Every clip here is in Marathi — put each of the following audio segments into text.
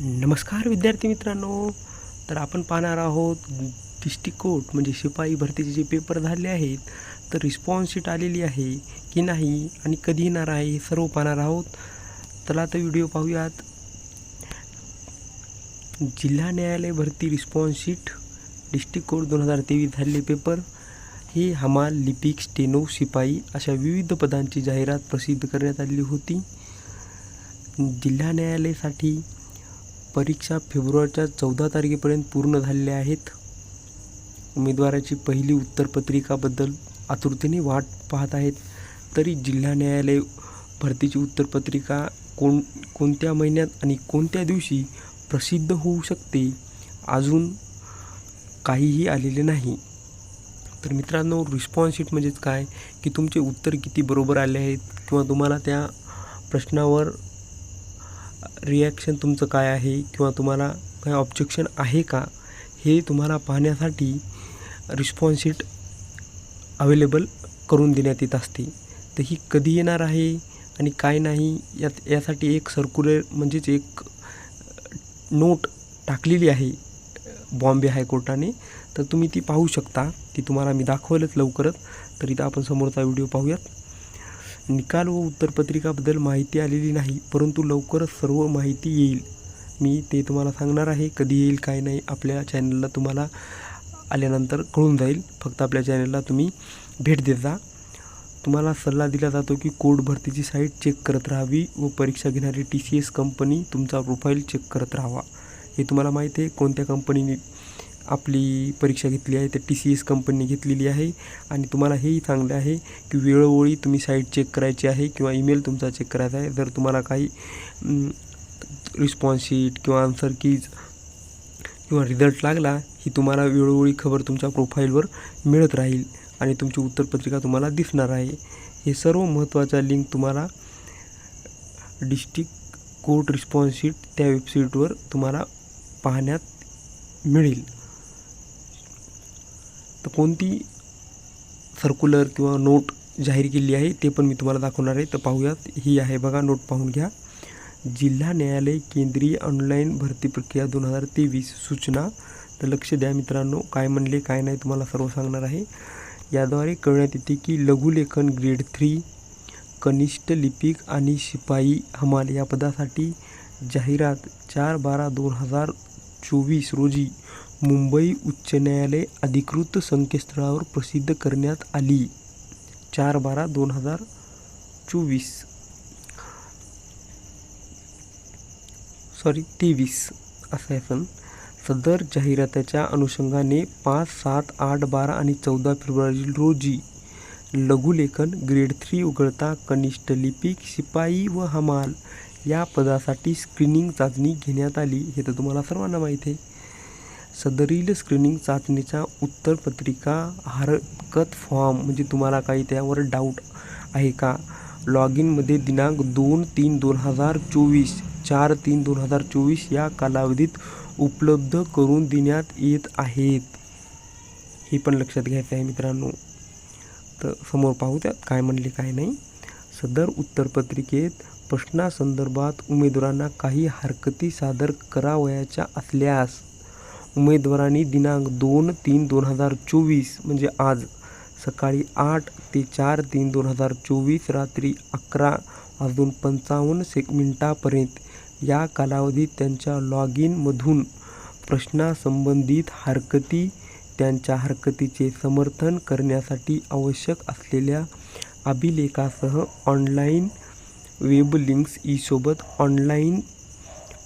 नमस्कार विद्यार्थी मित्रांनो. तर आपण पाहणार आहोत डिस्ट्रिक्ट कोर्ट म्हणजे शिपाई भरतीचे जे पेपर झाले आहेत तर रिस्पॉन्स शीट आलेली आहे की नाही आणि कधी येणार आहे हे सर्व पाहणार आहोत. चला तर व्हिडिओ पाहूयात. जिल्हा न्यायालय भरती रिस्पॉन्स शीट डिस्ट्रिक्ट कोर्ट दोन हजार तेवीस झालेले पेपर हे हमाल लिपिक स्टेनो शिपाई अशा विविध पदांची जाहिरात प्रसिद्ध करण्यात आलेली होती. जिल्हा न्यायालयासाठी परीक्षा फेब्रुवारीच्या चौदा तारखेपर्यंत पूर्ण झालेल्या आहेत. उमेदवाराची पहिली उत्तरपत्रिकाबद्दल आतुरतेने वाट पाहत आहेत. तरी जिल्हा न्यायालय भरतीची उत्तरपत्रिका कोण कोणत्या महिन्यात आणि कोणत्या दिवशी प्रसिद्ध होऊ शकते? अजून काहीही आलेले नाही. तर मित्रांनो रिस्पॉन्स शीट म्हणजेच काय? की तुमचे उत्तर किती बरोबर आले आहेत? किंवा तुम्हाला त्या प्रश्नावर रिॲक्शन तुमचं काय आहे किंवा तुम्हाला काय ऑब्जेक्शन आहे का हे तुम्हाला पाहण्यासाठी रिस्पॉन्स शीट अवेलेबल करून देण्यात येत असते. तर ही कधी येणार आहे आणि काय नाही यात यासाठी एक सर्क्युलर म्हणजेच एक नोट टाकलेली आहे बॉम्बे हायकोर्टाने. तर तुम्ही ती पाहू शकता ती तुम्हाला मी दाखवलंच लवकरच. तर इथं आपण समोरचा व्हिडिओ पाहूयात. निकाल व उत्तरपत्रिकाबद्दल माहिती आलेली नाही परंतु लवकरच सर्व माहिती येईल. मी ते तुम्हाला सांगणार आहे कधी येईल काय नाही आपल्या चॅनलला तुम्हाला आल्यानंतर कळून जाईल. फक्त आपल्या चॅनलला तुम्ही भेट देत जा. तुम्हाला सल्ला दिला जातो की कोड भरतीची साईट चेक करत राहावी व परीक्षा घेणारी टी सी एस कंपनी तुमचा प्रोफाईल चेक करत राहावा. हे तुम्हाला माहिती आहे कोणत्या कंपनीने आपली परीक्षा घेतली आहे तर टी सी एस कंपनीने घेतलेली आहे. आणि तुम्हाला हेही चांगलं आहे की वेळोवेळी तुम्ही साईट चेक करायची आहे किंवा ईमेल तुमचा चेक करायचा आहे. जर तुम्हाला काही रिस्पॉन्स शीट किंवा आन्सर कीज किंवा रिझल्ट लागला ही तुम्हाला वेळोवेळी खबर तुमच्या प्रोफाईलवर मिळत राहील आणि तुमची उत्तरपत्रिका तुम्हाला दिसणार आहे. हे सर्व महत्त्वाच्या लिंक तुम्हाला डिस्ट्रिक्ट कोर्ट रिस्पॉन्स शीट त्या वेबसाईटवर तुम्हाला पाहण्यात मिळेल. तर कोणती सर्क्युलर किंवा नोट जाहीर केली आहे ते पण मी तुम्हाला दाखवणार आहे. तर पाहूयात. ही आहे बघा नोट पाहून घ्या. जिल्हा न्यायालय केंद्रीय ऑनलाईन भरती प्रक्रिया दोन हजार तेवीस सूचना. तर लक्ष द्या मित्रांनो काय म्हणले काय नाही तुम्हाला सर्व सांगणार आहे. याद्वारे कळण्यात येते की लघुलेखन ग्रेड थ्री कनिष्ठ लिपिक आणि शिपाई हमाल या पदासाठी जाहिरात चार बारा दोन हजार चोवीस रोजी मुंबई उच्च न्यायालय अधिकृत संकेतस्थळावर प्रसिद्ध करण्यात आली. चार बारा दोन हजार चोवीस. सॉरी तेवीस. असं आहे पण. सदर जाहिरातीच्या अनुषंगाने पाच सात आठ बारा आणि चौदा फेब्रुवारी रोजी लघुलेखन ग्रेड थ्री उघडता कनिष्ठ लिपिक शिपाई व हमाल या पदासाठी स्क्रीनिंग चाचणी घेण्यात आली. हे तर तुम्हाला सर्वांना माहीत आहे. सदरील स्क्रीनिंग चाचणीच्या उत्तरपत्रिका हरकत फॉर्म म्हणजे तुम्हाला काही त्यावर डाऊट आहे का? लॉग इनमध्ये दिनांक दोन तीन दोन हजार चोवीस चार तीन दोन हजार चोवीस या कालावधीत उपलब्ध करून देण्यात येत आहेत. हे पण लक्षात घ्यायचं आहे मित्रांनो. तर समोर पाहू त्यात काय म्हणले काय नाही. सदर उत्तरपत्रिकेत प्रश्नासंदर्भात उमेदवारांना काही हरकती सादर करावयाच्या असल्यास उमेदवारांनी दिनांक दोन तीन दोन हजार चोवीस म्हणजे आज सकाळी आठ ते चार तीन दोन हजार चोवीस रात्री अकरा वाजून पंचावन्न सेक मिनटापर्यंत या कालावधीत त्यांच्या लॉग इनमधून प्रश्नासंबंधित हरकती त्यांच्या हरकतीचे समर्थन करण्यासाठी आवश्यक असलेल्या अभिलेखासह ऑनलाईन वेब लिंक्स ईसोबत ऑनलाईन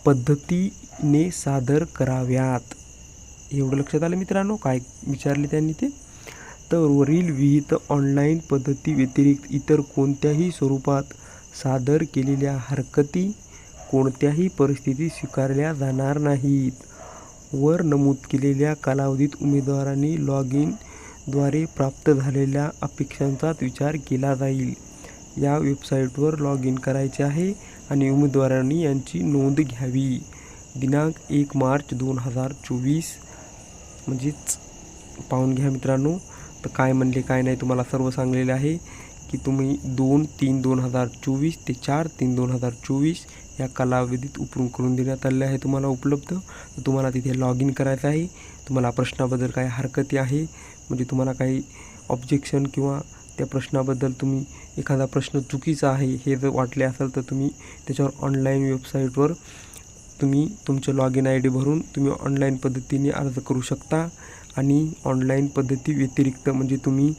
पद्धतीने सादर कराव्यात. एवढं लक्षात आलं मित्रांनो? काय विचारले त्यांनी ते? तर वरील विहित ऑनलाईन पद्धती व्यतिरिक्त इतर कोणत्याही स्वरूपात सादर केलेल्या हरकती कोणत्याही परिस्थितीत स्वीकारल्या जाणार नाहीत. वर नमूद केलेल्या कालावधीत उमेदवारांनी लॉग इनद्वारे प्राप्त झालेल्या अपेक्षांचाच विचार केला जाईल. या वेबसाईटवर लॉग इन करायचे आहे आणि उमेदवारांनी यांची नोंद घ्यावी. दिनांक एक मार्च दोन हजार चोवीस म्हणजेच पाहून घ्या मित्रांनो. तर काय म्हणले काय नाही तुम्हाला सर्व सांगलेले आहे की तुम्ही दोन तीन दोन हजार चोवीस ते चार तीन दोन हजार चोवीस या कालावधीत उपरून करून देण्यात आले आहे तुम्हाला उपलब्ध. तर तुम्हाला तिथे लॉग इन करायचं आहे. तुम्हाला प्रश्नाबद्दल काही हरकती आहे म्हणजे तुम्हाला काही ऑब्जेक्शन किंवा त्या प्रश्नाबद्दल तुम्ही एखादा प्रश्न चुकीचा आहे हे जर वाटले असेल तर तुम्ही त्याच्यावर ऑनलाईन वेबसाईटवर तुम्ही तुमचं लॉग इन आय डी भरून तुम्ही ऑनलाईन पद्धतीने अर्ज करू शकता आणि ऑनलाईन पद्धती व्यतिरिक्त म्हणजे तुम्ही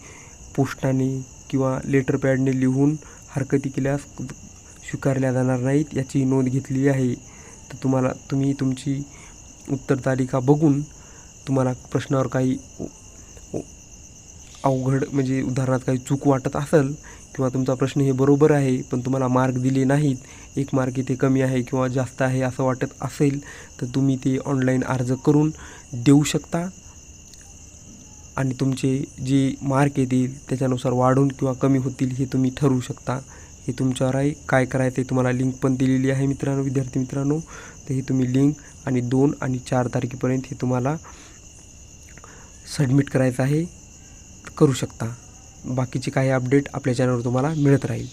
पोस्टाने किंवा लेटर पॅडने लिहून हरकती केल्यास स्वीकारल्या जाणार नाहीत याची नोंद घेतलेली आहे. तर तुम्हाला तुम्ही तुमची उत्तर तालिका बघून तुम्हाला प्रश्नावर काही अवघड म्हणजे उदाहरणार्थ काही चूक वाटत असेल किंवा तुमचा प्रश्न हे बरोबर आहे पण तुम्हाला मार्क दिले नाहीत एक मार्क इथे कमी आहे किंवा जास्त आहे असं वाटत असेल तर तुम्ही ते ऑनलाईन अर्ज करून देऊ शकता. आणि तुमचे जे मार्क येतील त्याच्यानुसार वाढून किंवा कमी होतील हे तुम्ही ठरवू शकता. हे तुमच्यावर आहे काय करायचं आहे तुम्हाला लिंक पण दिलेली आहे मित्रांनो विद्यार्थी मित्रांनो. तर हे तुम्ही लिंक आणि दोन आणि चार तारखेपर्यंत हे तुम्हाला सबमिट करायचं आहे. करू शकता. बाकीचे काही अपडेट आपल्या चॅनलवर तुम्हाला मिळत राहील.